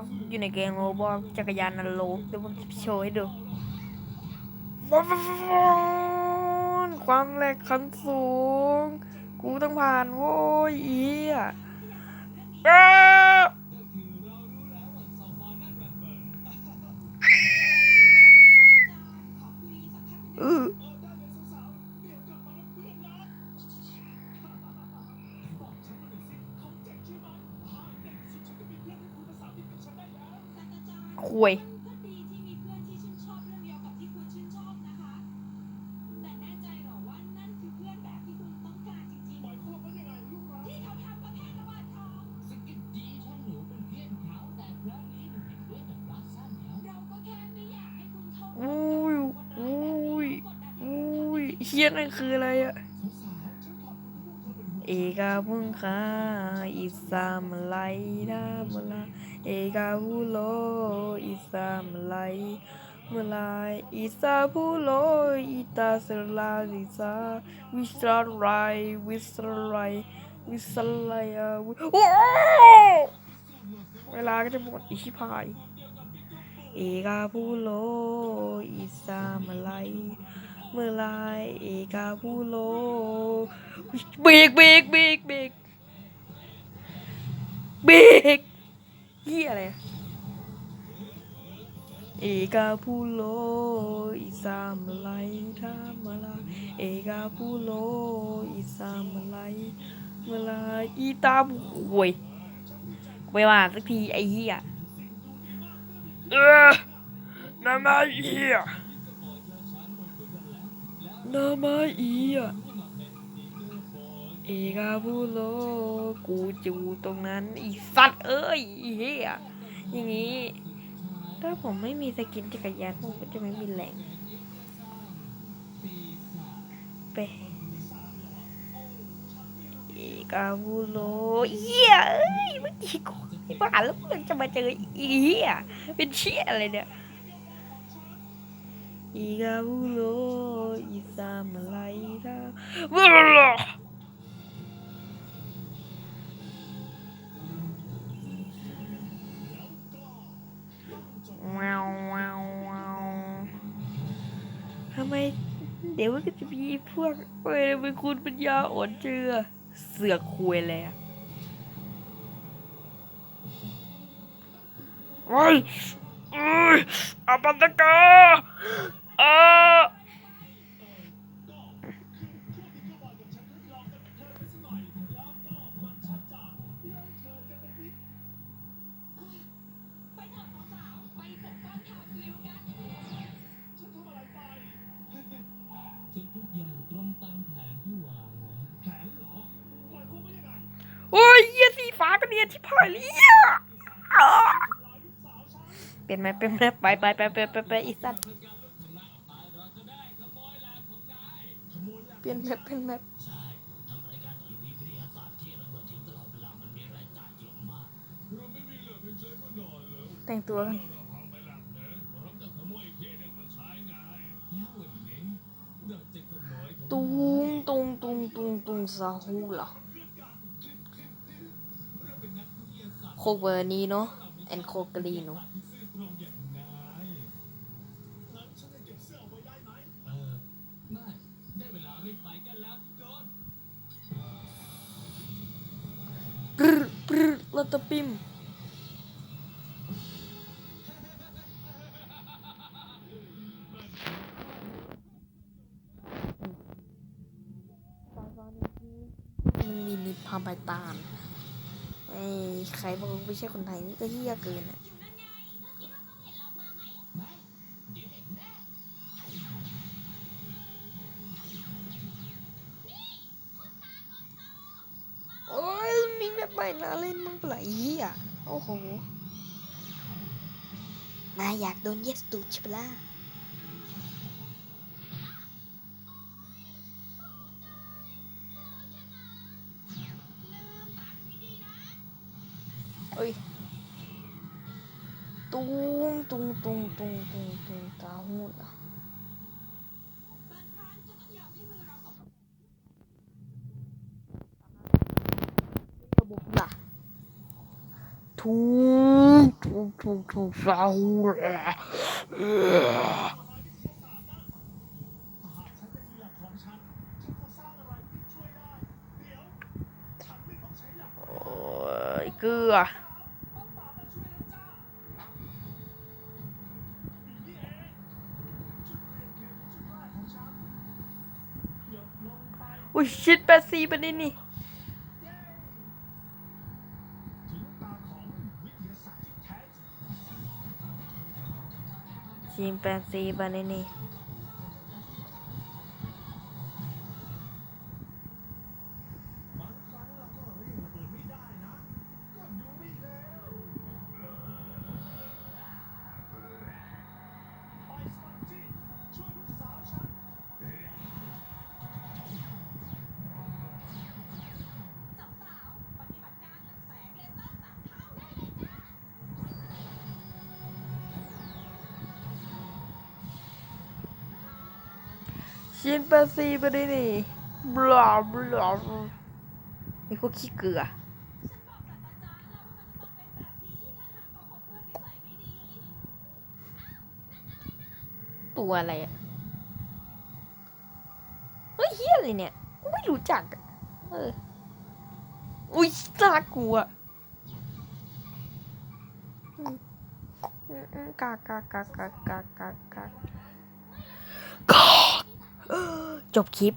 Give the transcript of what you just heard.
ฟอยู่ในเกมโรบอทจักรยานอโลเดี๋ยวผมจะโชว์ให้ดูความแรงขั้นสูง กูต้องผ่านโว้ยอีอะ คุยอุ้ยอุ้ยอุ้ยเฮียนั่นคืออะไรอะเอกาพุงคาอิสามไลดามลา เอกาพุโลอิสามไลมลาอิสาพุโลอิตาสลาลิซาวิสราไรวิสราไรวิสราไรอะวิโอ้เวลาก็จะหมดอีชิพายเอกาพูโลอิสามไลเมื่อไรเอกาพูโลเบกเบรกเบรกเบรกเบรก ฮียอะไรเอกาพูโลอิสามไลทามาลาเอกาพูโลอิสามไลมื่อไรอีตาบุโวยไม่ว่าสักทีไอ้เหี้ยเออนามาอีอะนามาอีอะ เอกาพูโลกูจูตรงนั้นอีสัตว์เอ้ยอีเหี้ยอย่างงี้ ถ้าผมไม่มีสกินจักรยานผมก็จะไม่มีแรงไปเอกาพูโลเหี้ยเอ้ยเมื่อกี้กูไอ้บ้าแล้วมันจะมาเจออีเหี้ยเป็นเชี่ยอะไรเนี่ยอีกาบุโลอีสามไลดา ไม เดี๋ยวมันก็จะมีพวกเว้ยมันคุณปัญญาอ่อนเจือ เสือกคุยเลยอะโอ้ยเอ้ยอาปันตะกาอา โอ้ยเหี้ยสีฟ้ากันเนี่ยที่ผ่านเลยอะอ้าเป็นไหมเป็นไหมไปไปไปไปไปไปอีสัตว์เปลี่ยนแมปเป็นแมปแต่งตัวกัน ตุงตุงตุงตุงตุงซาฮูเหรอโคเบอร์นีโนาะแอนโคกรีโนปรึปรึลอตเตอปิม มีนิพาไปตามไอ้ใครบอกว่าไม่ใช่คนไทยนี่ก็เฮี้ยเกินอะโอ้ยมีแบบใหม่น่าเล่นมั้งเปล่าเหี้ยโอ้โหนายอยากโดนเยสตูดใช่ปะล่ะ ตุงตุงตุงตุงตุงตุงตาหูดอะระบบละถูกถูกถูกถูกเศร้าโอ้ยเกลือ อุ้ยชิดแปดสีไประเด็นนี่ชิมแปดสีไประเด็นนี่ ชิมแปดสี่ประเด็นนี่บลาบลามีพวกขี้เกลือตัวอะไรอะเฮ้ยเฮียอะไรเนี่ย กูไม่รู้จักอะเออ อุ้ยน่ากลัวกากากากากากากาก จบคลิป